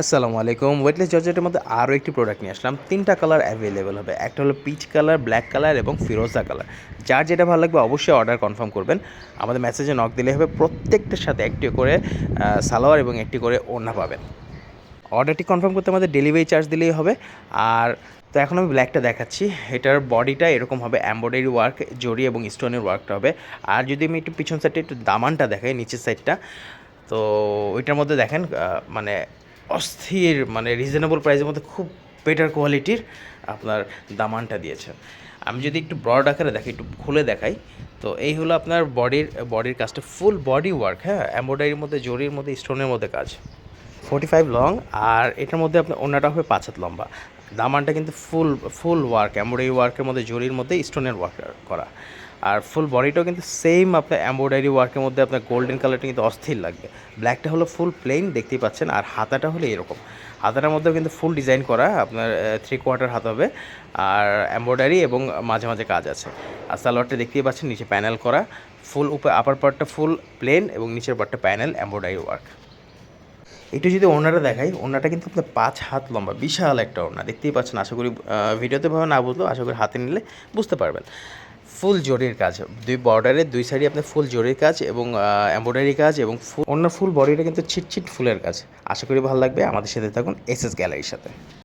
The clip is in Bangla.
আসসালামু আলাইকুম। ওয়েটলেস জর্জেটের মধ্যে আরও একটি প্রোডাক্ট নিয়ে আসলাম। তিনটা কালার অ্যাভেলেবেল হবে। একটা হলো পিচ কালার ব্ল্যাক কালার এবং ফিরোজা কালার যার যেটা ভালো লাগবে অবশ্যই অর্ডার কনফার্ম করবেন। আমাদের মেসেজে নক দিলে হবে। প্রত্যেকটার সাথে একটি করে সালোয়ার এবং একটি করে ওড়না পাবেন। অর্ডারটি কনফার্ম করতে আমাদের ডেলিভারি চার্জ দিলেই হবে। আর তো এখন আমি ব্ল্যাকটা দেখাচ্ছি। এটার বডিটা এরকম হবে। এম্ব্রয়ডারি ওয়ার্ক জরি এবং স্টোনের ওয়ার্কটা হবে। আর যদি আমি একটু পিছন সাইডটা একটু দামানটা দেখাই, নিচের সাইডটা তো ওইটার মধ্যে দেখেন মানে অস্থির মানে রিজনেবল প্রাইসের মধ্যে খুব বেটার কোয়ালিটির আপনার দামানটা দিয়েছেন। আমি যদি একটু ব্রড আকারে দেখি একটু খুলে দেখাই, তো এই হলো আপনার বডির বডির কাজটা ফুল বডি ওয়ার্ক হ্যাঁ? এম্ব্রয়ডারির মধ্যে জরির মধ্যে স্টোনের মধ্যে কাজ। ফোর্টি ফাইভ লং আর এটার মধ্যে আপনার অন্যটা হবে পাঁচ হাত লম্বা। দামানটা কিন্তু ফুল ফুল ওয়ার্ক এম্ব্রয়ডারি ওয়ার্কের মধ্যে জরির মধ্যে স্টোনের ওয়ার্ক করা। আর ফুল বডিটাও কিন্তু সেম আপনার এম্ব্রয়ডারি ওয়ার্কের মধ্যে আপনার গোল্ডেন কালারটা কিন্তু অস্থির লাগবে। ব্ল্যাকটা হলো ফুল প্লেন দেখতেই পাচ্ছেন, আর হাতাটা হলো এরকম। হাতাটার মধ্যেও কিন্তু ফুল ডিজাইন করা, আপনার থ্রি কোয়ার্টার হাত হবে, আর এম্ব্রয়ডারি এবং মাঝে মাঝে কাজ আছে। আর সালোয়ারটা দেখতেই পাচ্ছেন, নিচে প্যানেল করা ফুল উপরে আপার পার্টটা ফুল প্লেন এবং নিচের পার্টটা প্যানেল এম্ব্রয়ডারি ওয়ার্ক একটু যদি ওনাটা দেখাই ওনাটা কিন্তু আপনার পাঁচ হাত লম্বা, বিশাল একটা ওনা দেখতেই পাচ্ছেন, আশা করি ভিডিওতে ভাবে না বুঝলেও আশা করি হাতে নিলে বুঝতে পারবেন। ফুল জরির কাজ, দুই বর্ডারের দুই সাইডে আপনার ফুল জরির কাজ এবং এম্ব্রয়ডারি কাজ এবং অন্য ফুল বডিটা কিন্তু ছিট ছিট ফুলের কাজ। আশা করি ভালো লাগবে, আমাদের সাথে থাকুন এস এস গ্যালারির সাথে।